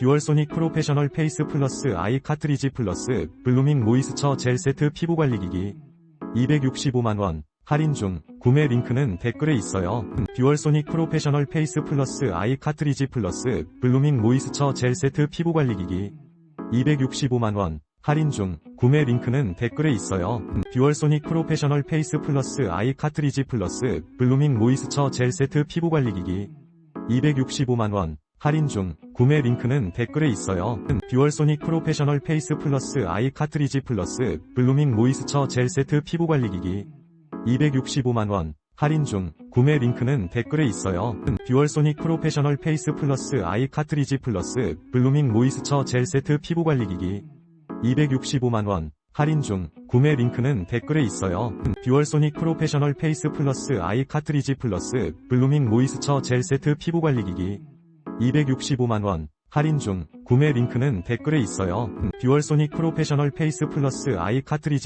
듀얼소닉 프로페셔널 페이스 플러스 아이 카트리지 플러스 블루밍 모이스처 젤 세트 피부 관리기기. 265만원. 할인 중. 구매 링크는 댓글에 있어요. 듀얼소닉 프로페셔널 페이스 플러스 아이 카트리지 플러스 블루밍 모이스처 젤 세트 피부 관리기기. 265만원. 할인 중. 구매 링크는 댓글에 있어요. 듀얼소닉 프로페셔널 페이스 플러스 아이 카트리지 플러스 블루밍 모이스처 젤 세트 피부 관리기기. 265만원 할인 중 구매 링크는 댓글에 있어요. 듀얼소닉 프로페셔널 페이스 플러스 아이 카트리지 플러스 블루밍 모이스처 젤 세트 피부 관리기기 265만원 할인 중 구매 링크는 댓글에 있어요. 듀얼소닉 프로페셔널 페이스 플러스 아이 카트리지 플러스 블루밍 모이스처 젤 세트 피부 관리기기 265만원 할인 중 구매 링크는 댓글에 있어요. 듀얼소닉 프로페셔널 페이스 플러스 아이 카트리지 플러스 블루밍 모이스처 젤 세트 피부 관리기기 265만원 할인 중 구매 링크는 댓글에 있어요. 듀얼소닉 프로페셔널 페이스 플러스 아이 카트리지